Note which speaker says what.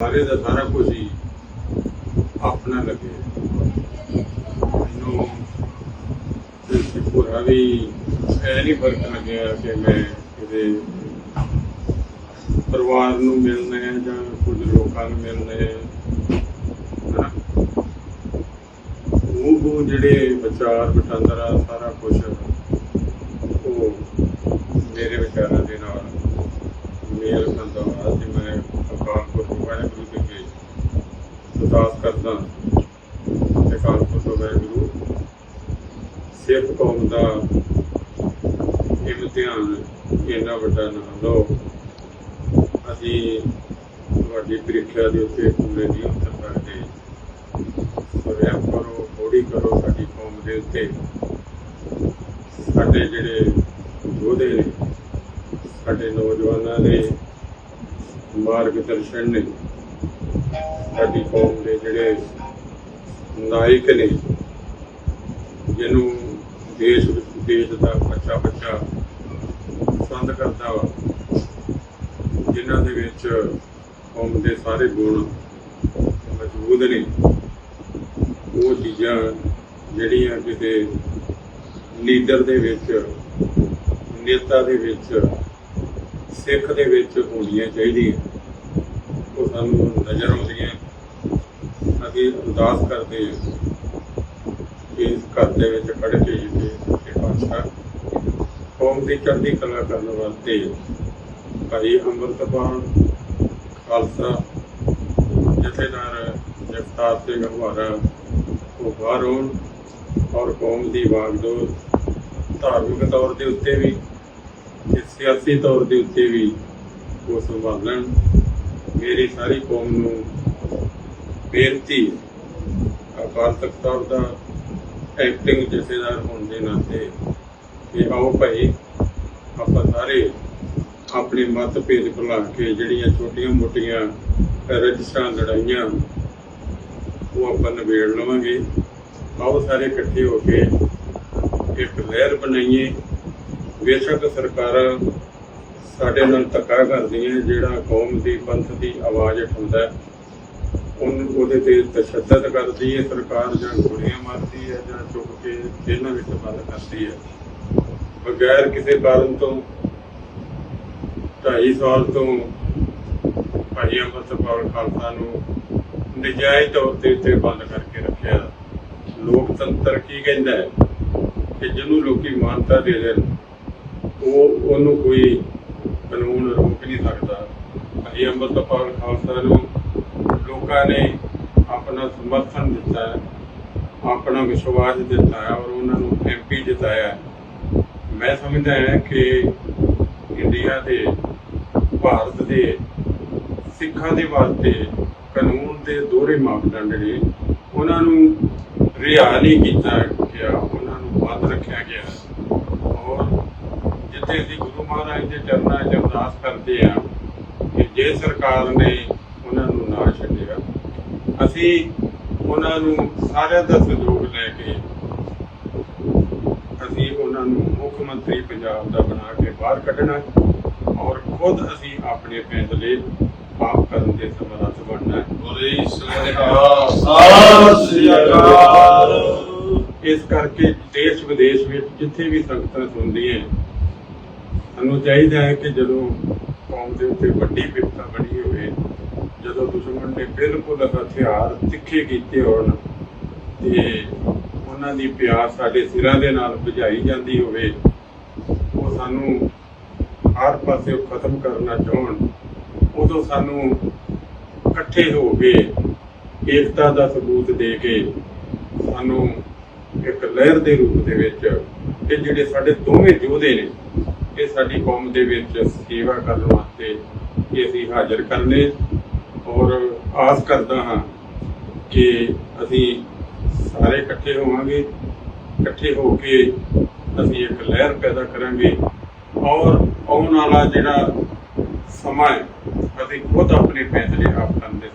Speaker 1: ਸਾਰੇ ਦਾ ਸਾਰਾ ਕੁਝ ਹੀ ਆਪਣਾ ਲੱਗੇ। ਮੈਨੂੰ ਤੇ ਪੂਰਾ ਵੀ ਇਹ ਨਹੀਂ ਫ਼ਰਕ ਲੱਗਿਆ ਕਿ ਮੈਂ ਕਿਤੇ ਪਰਿਵਾਰ ਨੂੰ ਮਿਲਣਾ ਹੈ ਜਾਂ ਕੁਝ ਲੋਕਾਂ ਨੂੰ ਮਿਲਣਾ ਹੈ। ਹਨਾ? ਉਹ ਉਹ ਜਿਹੜੇ ਵਿਚਾਰ ਵਟਾਂਦਰਾ ਸਾਰਾ ਕੁਝ ਉਹ ਮੇਰੇ ਵਿਚਾਰਾਂ ਦੇ ਨਾਲ ਮੇਲ ਖਾਂਦਾ ਵਾ ਤੇ ਮੈਂ ਅਕਾਲ ਪੁਰਖ ਵਾਹਿਗੁਰੂ ਦੇ ਅੱਗੇ ਅਰਦਾਸ ਕਰਦਾ ਤੇ ਅਕਾਲ ਪੁਰਖ ਵਾਹਿਗੁਰੂ ਸਿੱਖ ਕੌਮ ਦਾ ਇਮਤਿਹਾਨ ਇੰਨਾ ਵੱਡਾ ਨਾ ਲਓ। ਅਸੀਂ ਤੁਹਾਡੀ ਪ੍ਰੀਖਿਆ ਦੇ ਉੱਤੇ ਪੂਰੇ ਨਹੀਂ ਉਤਰ ਸਕਦੇ। ਸੋ ਕਰੋ ਥੋੜੀ ਕਰੋ ਸਾਡੀ ਕੌਮ ਦੇ ਉੱਤੇ। ਸਾਡੇ ਜਿਹੜੇ ਯੋਧੇ ਨੇ, ਸਾਡੇ ਨੌਜਵਾਨਾਂ ਦੇ ਮਾਰਗਦਰਸ਼ਨ ਨੇ ਸਾਡੀ ਕੌਮ ਦੇ ਜਿਹੜੇ ਨਾਇਕ ਨੇ, ਜਿਹਨੂੰ ਦੇਸ਼ ਵਿਦੇਸ਼ ਦਾ ਬੱਚਾ ਬੱਚਾ ਪਸੰਦ ਕਰਦਾ ਵਾ, ਜਿਨ੍ਹਾਂ ਦੇ ਵਿੱਚ ਕੌਮ ਦੇ ਸਾਰੇ ਗੁਣ ਮੌਜੂਦ ਨੇ, ਉਹ ਚੀਜ਼ਾਂ ਜਿਹੜੀਆਂ ਕਿਤੇ ਲੀਡਰ ਦੇ ਵਿੱਚ, ਨੇਤਾ ਦੇ ਵਿੱਚ, ਸਿੱਖ ਦੇ ਵਿੱਚ ਹੋਣੀਆਂ ਚਾਹੀਦੀਆਂ। ਉਹ ਸਾਨੂੰ ਨਜ਼ਰ ਆਉਂਦੀਆਂ ਅਸੀਂ ਅਰਦਾਸ ਕਰਦੇ ਹਾਂ ਕਿ ਇਸ ਘਰ ਦੇ ਵਿੱਚ ਖੜ ਕੇ ਜਿੱਥੇ ਸੱਚੇ ਪਾਤਸ਼ਾਹ ਕੌਮ ਦੀ ਚੜ੍ਹਦੀ ਕਲਾ ਕਰਨ ਵਾਸਤੇ ਭਾਈ ਅੰਮ੍ਰਿਤਪਾਲ ਖਾਲਸਾ ਜਥੇਦਾਰ ਜਗਤਾਰ ਸਿੰਘ ਹਵਾਰਾ ਉਹ ਬਾਹਰ ਹੋਣ ਔਰ ਕੌਮ ਦੀ ਵਾਗਡੋਰ ਧਾਰਮਿਕ ਤੌਰ ਦੇ ਉੱਤੇ ਵੀ ਤੇ ਸਿਆਸੀ ਤੌਰ ਦੇ ਉੱਤੇ ਵੀ ਉਹ ਸੰਭਾਲਣ। ਮੇਰੀ ਸਾਰੀ ਕੌਮ ਨੂੰ ਬੇਨਤੀ ਅਕਾਲ ਤਖਤ ਸਾਹਿਬ ਦਾ ਐਕਟਿੰਗ ਜਥੇਦਾਰ ਹੋਣ ਦੇ ਨਾਤੇ ਕਿ ਆਓ ਭਾਈ, ਆਪਾਂ ਸਾਰੇ ਆਪਣੇ ਮਤਭੇਦ ਭੁਲਾ ਕੇ ਜਿਹੜੀਆਂ ਛੋਟੀਆਂ ਮੋਟੀਆਂ ਰਜਿਸਟਰਾਂ, ਲੜਾਈਆਂ, ਉਹ ਆਪਾਂ ਨਿਬੇੜ ਲਵਾਂਗੇ। ਆਓ ਸਾਰੇ ਇਕੱਠੇ ਹੋ ਕੇ ਇੱਕ ਲਹਿਰ ਬਣਾਈਏ। ਬੇਸ਼ੱਕ ਸਰਕਾਰਾਂ ਸਾਡੇ ਨਾਲ ਧੱਕਾ ਕਰਦੀਆਂ, ਜਿਹੜਾ ਕੌਮ ਦੀ ਪੰਥ ਦੀ ਆਵਾਜ਼ ਉਠਾਉਂਦਾ ਉਹਦੇ ਤੇ ਤਸ਼ੱਦਦ ਕਰਦੀ ਹੈ, ਸਰਕਾਰ ਜਾਂ ਗੋਲੀਆਂ ਮਾਰਦੀ ਹੈ ਜਾਂ ਚੁੱਕ ਕੇ ਜੇਲ੍ਹਾਂ ਵਿੱਚ ਬੰਦ ਕਰਦੀ ਹੈ। ਬਗੈਰ ਕਿਸੇ ਕਾਰਨ ਤੋਂ 2.5 ਸਾਲ ਤੋਂ ਭਾਈ ਅੰਮ੍ਰਿਤਪਾਲ ਖਾਲਸਾ ਨੂੰ ਨਜਾਇਜ਼ ਤੌਰ ਤੇ ਇੱਥੇ ਬੰਦ ਕਰਕੇ ਰੱਖਿਆ। ਲੋਕਤੰਤਰ ਕੀ ਕਹਿੰਦਾ ਹੈ? ਕਿ ਜਿਹਨੂੰ ਲੋਕੀ ਮਾਨਤਾ ਦੇ ਦੇਣ, ਉਹ ਉਹਨੂੰ ਕੋਈ ਕਾਨੂੰਨ ਰੋਕ ਨਹੀਂ ਸਕਦਾ। ਭਾਈ ਅੰਮ੍ਰਿਤਪਾਲ ਖਾਲਸਾ ਨੂੰ ਲੋਕਾਂ ਨੇ ਆਪਣਾ ਸਮਰਥਨ ਦਿੱਤਾ ਹੈ, ਆਪਣਾ ਵਿਸ਼ਵਾਸ ਦਿੱਤਾ ਹੈ ਔਰ ਉਹਨਾਂ ਨੂੰ ਐਮਪੀ ਜਿਤਾਇਆ ਹੈ। ਮੈਂ ਸਮਝਦਾ ਹਾਂ ਕਿ ਇੰਡੀਆ ਦੇ, ਭਾਰਤ ਦੇ, ਸਿੱਖਾਂ ਦੇ ਵਾਸਤੇ ਕਾਨੂੰਨ ਦੇ ਦੋਹਰੇ ਮਾਪਦੰਡ ਨੇ ਉਹਨਾਂ ਨੂੰ ਰਿਹਾ ਨਹੀਂ ਕੀਤਾ ਗਿਆ, ਉਹਨਾਂ ਨੂੰ ਬੰਦ ਰੱਖਿਆ ਗਿਆ ਔਰ ਜਿੱਥੇ ਅਸੀਂ ਗੁਰੂ ਮਹਾਰਾਜ ਦੇ ਚਰਨਾਂ 'ਚ ਅਰਦਾਸ ਕਰਦੇ ਆ ਕਿ ਜੇ ਸਰਕਾਰ ਨੇ ਉਹਨਾਂ ਨੂੰ ਨਾ ਛੱਡਿਆ ਅਸੀਂ ਉਹਨਾਂ ਨੂੰ ਸਾਰਿਆਂ ਦਾ ਸਹਿਯੋਗ ਲੈ ਕੇ ਅਸੀਂ ਉਹਨਾਂ ਨੂੰ ਮੁੱਖ ਮੰਤਰੀ ਪੰਜਾਬ ਦਾ ਬਣਾ ਕੇ ਬਾਹਰ ਕੱਢਣਾ ਹੈ ਔਰ ਖੁਦ ਅਸੀਂ ਆਪਣੇ ਫੈਸਲੇ ਆਪ ਕਰਨ ਦੇ ਸਮਰੱਥ ਬਣਨਾ ਹੈ।
Speaker 2: ਬੋਲੇ ਸਲਾਮ ਸਤਿ ਸ੍ਰੀ ਅਕਾਲ।
Speaker 1: ਇਸ ਕਰਕੇ ਦੇਸ਼ ਵਿਦੇਸ਼ ਵਿੱਚ ਜਿੱਥੇ ਵੀ ਸੰਗਤਾਂ ਸੁਣਦੀਆਂ ਸਾਨੂੰ ਚਾਹੀਦਾ ਹੈ ਕਿ ਜਦੋਂ ਕੌਮ ਦੇ ਉੱਤੇ ਵੱਡੀ ਵਿਪਤਾ ਬਣੀ ਹੋਵੇ ਜਦੋਂ ਦੁਸ਼ਮਣ ਨੇ ਬਿਲਕੁਲ ਹਥਿਆਰ ਤਿੱਖੇ ਕੀਤੇ ਹੋਣ ਤੇ ਉਹਨਾਂ ਦੀ ਪਿਆਸ ਸਾਡੇ ਸਿਰਾਂ ਦੇ ਨਾਲ ਬੁਝਾਈ ਜਾਂਦੀ ਹੋਵੇ, ਉਹ ਸਾਨੂੰ ਹਰ ਪਾਸੇ ਖਤਮ ਕਰਨਾ ਚਾਹਣ, ਉਦੋਂ ਸਾਨੂੰ ਇਕੱਠੇ ਹੋ ਕੇ ਏਕਤਾ ਦਾ ਸਬੂਤ ਦੇ ਕੇ ਸਾਨੂੰ ਇੱਕ ਲਹਿਰ ਦੇ ਰੂਪ ਦੇ ਵਿੱਚ ਇਹ ਜਿਹੜੇ ਸਾਡੇ ਦੋਵੇਂ ਯੋਧੇ ਨੇ, ਇਹ ਸਾਡੀ ਕੌਮ ਦੇ ਵਿੱਚ ਸੇਵਾ ਕਰਨ ਵਾਸਤੇ ਇਹ ਅਸੀਂ ਹਾਜ਼ਰ ਕਰਨੇ। ਔਰ ਆਸ ਕਰਦਾ ਹਾਂ ਕਿ ਅਸੀਂ ਸਾਰੇ ਇਕੱਠੇ ਹੋਵਾਂਗੇ, ਇਕੱਠੇ ਹੋ ਕੇ ਅਸੀਂ ਇੱਕ ਲਹਿਰ ਪੈਦਾ ਕਰਾਂਗੇ ਔਰ ਆਉਣ ਵਾਲਾ ਜਿਹੜਾ ਸਮਾਂ ਹੈ, ਅਸੀਂ ਖੁਦ ਆਪਣੇ ਫੈਸਲੇ ਆਪ ਕਰਨ ਦੇ